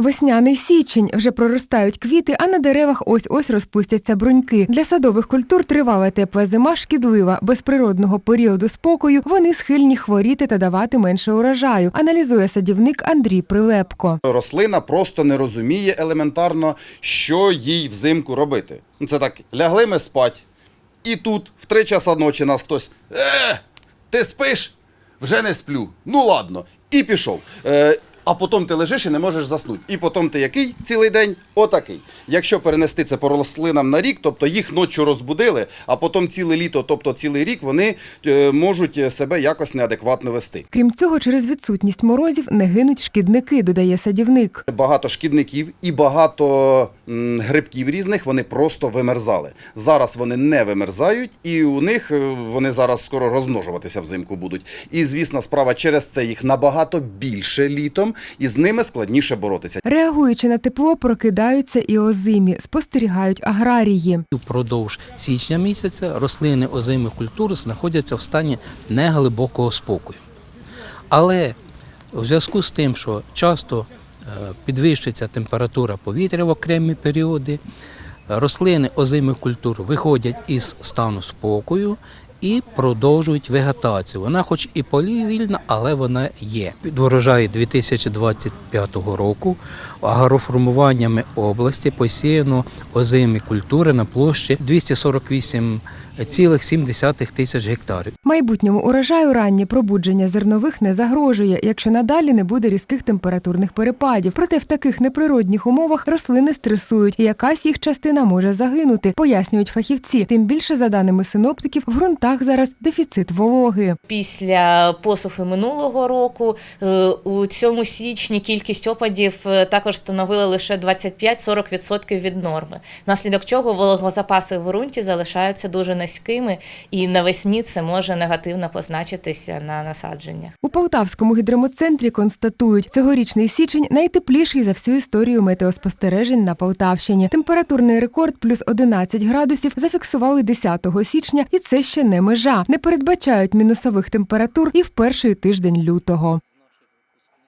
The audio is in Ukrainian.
Весняний січень вже проростають квіти, а на деревах ось ось розпустяться бруньки. Для садових культур тривала тепла зима шкідлива. Без природного періоду спокою вони схильні хворіти та давати менше урожаю. Аналізує садівник Андрій Прилепко. Рослина просто не розуміє елементарно, що їй взимку робити. Це так, лягли ми спать, і тут в три часа ночі нас хтось. Е, ти спиш? Вже не сплю. Ну ладно. І пішов. Е, а потім ти лежиш і не можеш заснути. І потім ти який цілий день? Отакий. Якщо перенести це по рослинам на рік, тобто їх ночі розбудили, а потім ціле літо, тобто цілий рік, вони е, можуть себе якось неадекватно вести. Крім цього, через відсутність морозів не гинуть шкідники, додає садівник. Багато шкідників і багато грибків різних вони просто вимерзали. Зараз вони не вимерзають, і у них е, вони зараз скоро розмножуватися взимку будуть. І звісно, справа через це їх набагато більше літом, і з ними складніше боротися. Реагуючи на тепло, прокидаються і озимі, спостерігають аграрії. Упродовж січня місяця рослини озимих культур знаходяться в стані неглибокого спокою. Але у зв'язку з тим, що часто е, підвищується температура повітря в окремі періоди, рослини озимих культур виходять із стану спокою і продовжують вегетацію. Вона, хоч і повільна, але вона є. Під урожай 2025 року агроформуваннями області посіяно озимі культури на площі 248,7 тисяч гектарів. Майбутньому урожаю раннє пробудження зернових не загрожує, якщо надалі не буде різких температурних перепадів. Проте в таких неприродних умовах рослини стресують, і якась їх частина може загинути, пояснюють фахівці. Тим більше, за даними синоптиків, в ґрунтах зараз дефіцит вологи. Після посухи минулого року е, у цьому січні кількість опадів е, також становила лише 25-40% від норми, внаслідок чого вологозапаси в ґрунті залишаються дуже низькими, і навесні це може негативно позначитися на насадженнях. У Полтавському гідрометцентрі констатують, цьогорічний січень найтепліший за всю історію метеоспостережень на Полтавщині. Температурний рекорд плюс 11 градусів зафіксували 10 січня, і це ще не межа. Не передбачають мінусових температур і в перший тиждень лютого.